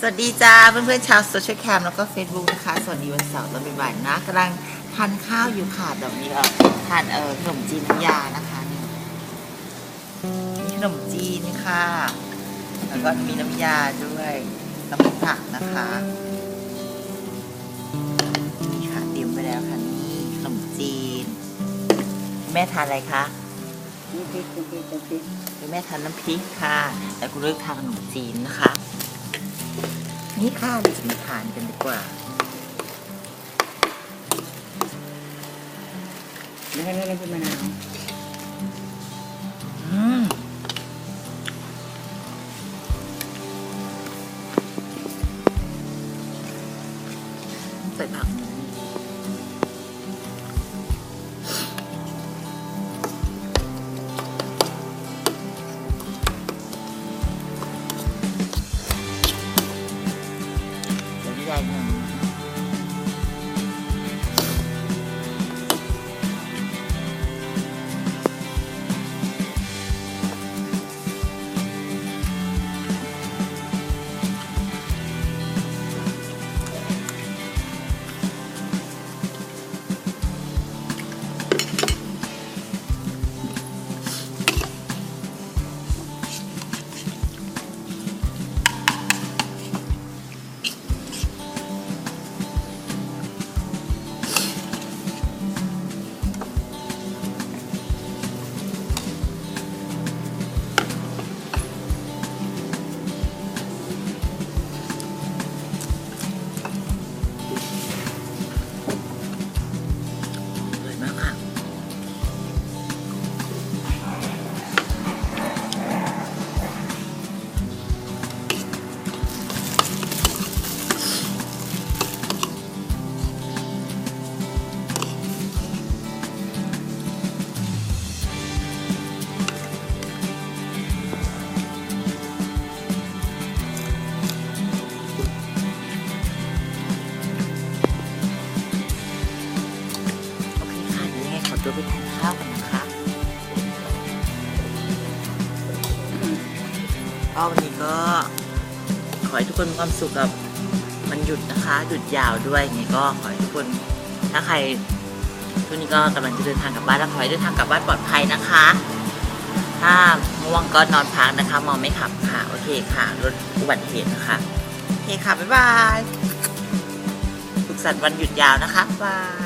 สวัสดีจ้าเพื่อนๆชาวโซเชียลแคมแล้วก็ Facebook นะคะ สวัสดีวันเสาร์ตอนบ่ายๆนะกำลังทานข้าวอยู่ค่ะเดี๋ยวนี้เราทานเออขนมจีนน้ำยานะคะนี่มีขนมจีนค่ะ แล้วก็มีน้ำยาด้วยแล้วมีผักนะคะนี่ค่ะเตรียมไปแล้วค่ะนี่ขนมจีน แม่ทานอะไรคะน้ำพริกน้ำพริกน้ำพริกคุณแม่ทานน้ำพริกค่ะ แต่คุณเลือกทานขนมจีนนะคะ นี่ค่ะเดี๋ยวจะมาทานกันดีกว่าแล้วก็นี่น้ำพริกมะนาวอืมใส่ผัก ตัวไปทานข้าวกันนะคะก็วันนี้ก็ขอให้ทุกคนมีความสุขกับมันหยุดนะคะหยุดยาวด้วยยังไงก็ขอให้ทุกคนถ้าใครช่วงนี้ก็กำลังจะเดินทางกลับบ้านแล้วขอให้เดินทางกลับบ้านปลอดภัยนะคะ ถ้าง่วงก็นอนพักนะคะเมองไม่ขับค่ะโอเคค่ะลดอุบัติเหตุนะคะโอเคค่ะบ๊ายบายสุขสันต์วันหยุดยาวนะคะบ๊ายบาย